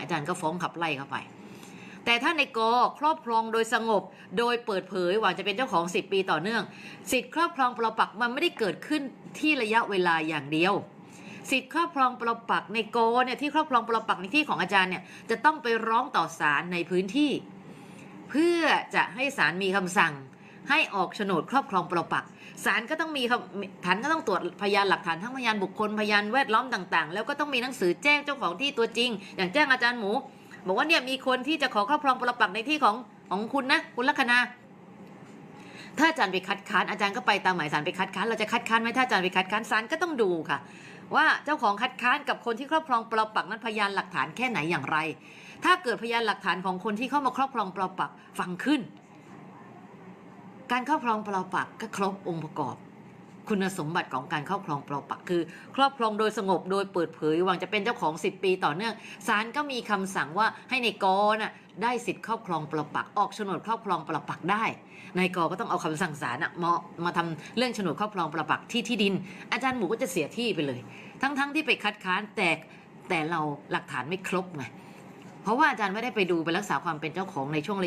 อาจารย์ก็ฟ้องขับไล่เข้าไป แต่ถ้าในกอครอบครองโดยสงบ โดยเปิดเผยหว่าจะเป็นเจ้าของ 10 ปีต่อเนื่อง สิทธิครอบครองปรปักมันไม่ได้เกิดขึ้นที่ระยะเวลาอย่างเดียว สิทธิครอบครองปรปักในกอเนี่ยที่ครอบครองปรปักในที่ของอาจารย์เนี่ยจะต้องไปร้องต่อศาลในพื้นที่ เพื่อจะให้ศาลมีคำสั่ง ให้ออกโฉนดครอบครองปรปักศาลก็ต้องมีคำฐานก็ต้องตรวจพยานหลักฐานทั้งพยานบุคคลพยานแวดล้อมต่างๆ แล้วก็ต้องมีหนังสือแจ้งเจ้าของที่ตัวจริง อย่างแจ้งอาจารย์หมู บอกว่าเนี่ยมีคนที่จะขอครอบครองปรปักในที่ของของคุณนะคุณลัคนาถ้าอาจารย์ไปคัดค้านอาจารย์ก็ไปตามหมายสารไปคัดค้านเราจะคัดค้านไหมถ้าอาจารย์ไปคัดค้านศาลก็ต้องดูค่ะ ว่าเจ้าของคัดค้านกับคนที่ครอบครองปรปักนั้นพยานหลักฐานแค่ไหนอย่างไร ถ้าเกิดพยานหลักฐานของคนที่เข้ามาครอบครองปรปักฟังขึ้น การครอบครองปรปักก็ครบองค์ประกอบ คุณสมบัติของการครอบครองปรปักคือ ครอบครองโดยสงบโดยเปิดเผยหวังจะเป็นเจ้าของ 10 ปีต่อเนื่องศาลก็มีคำสั่งว่าให้ในกอน่ะได้สิทธิ์ครอบครองปรปักออกโฉนดครอบครองปรปักได้นายกก็ต้องเอาคำสั่งศาลนะมามาทำเรื่องโฉนดครอบครองปรปักที่ที่ดิน อาจารย์หมูก็จะเสียที่ไปเลย ทั้งๆที่ไปคัดค้านแต่แต่เราหลักฐานไม่ครบไงเพราะว่าอาจารย์ไม่ได้ไปดูไปรักษาความเป็นเจ้าของในช่วงระยะ